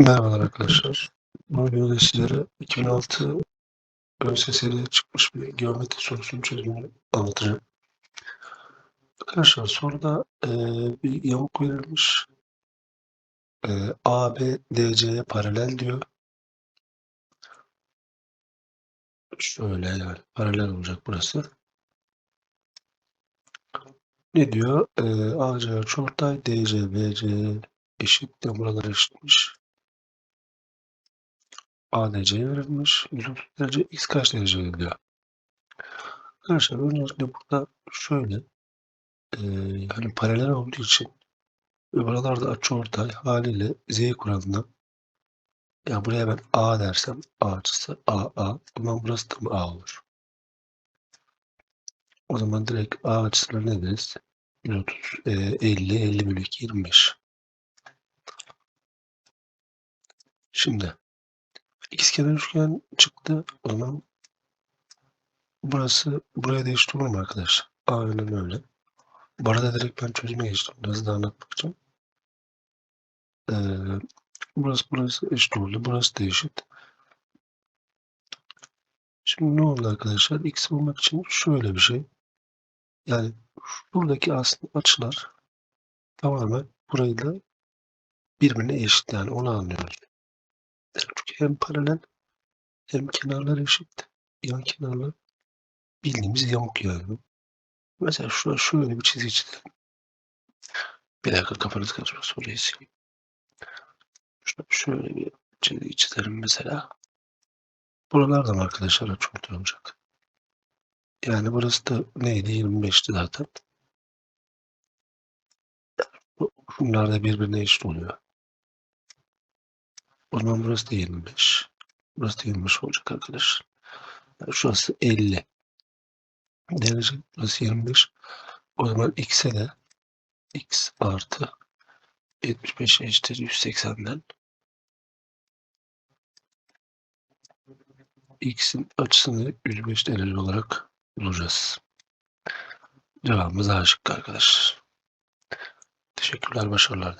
Merhabalar arkadaşlar. Bu videoda sizlere 2006 ÖSS'de çıkmış bir geometri sorusunun çözümünü anlatacağım. Arkadaşlar soruda eee, bir yamuk verilmiş. Eee AB DC'ye paralel diyor. Şöyle yani paralel olacak burası. Ne diyor? Eee AC açıortay DC BC eşit de buralar eşitmiş. ADC'ye verilmiş. 130 derece x kaç derece diyor. Arkadaşlar öncelikle burada şöyle eee hani paralel olduğu için ve buralarda açıortay haliyle z kuralından ya buraya ben A dersem A açısı A A o zaman burası da A olur? O zaman direkt A açısına ne deriz? 130, eee, 50, 50 bölü 2, 25. Şimdi ikizkenar üçgen çıktı. O zaman burası buraya eşit olur mu arkadaşlar? Aynen öyle. Bu arada direkt ben çözüme geçtim. Biraz da anlatmak için. Eee burası burası eşit oldu. Burası da eşit. Şimdi ne oldu arkadaşlar? X bulmak için şöyle bir şey. Yani buradaki aslında açılar tamamen burayı da birbirine eşit yani onu anlıyoruz. Hem paralel hem kenarlar eşit. Yan kenarlar bildiğimiz yamuk yani. Mesela şurada şöyle bir çizgi çizelim. Bir dakika kafanız karışmasın orayı sileyim. Şurada şöyle bir çizgi çizelim mesela. Buralardan arkadaşlar açıortay olacak. Yani burası da neydi? 25'ti zaten. Bunlar da birbirine eşit oluyor. O zaman burası da 25. Burası da 25 olacak arkadaşlar. Yani şurası 50 derece. Burası 25. O zaman x'e de x artı 75 eşittir 180'den x'in açısını 105 derece olarak bulacağız. Cevabımız A şıkkı arkadaşlar. Teşekkürler, başarılar.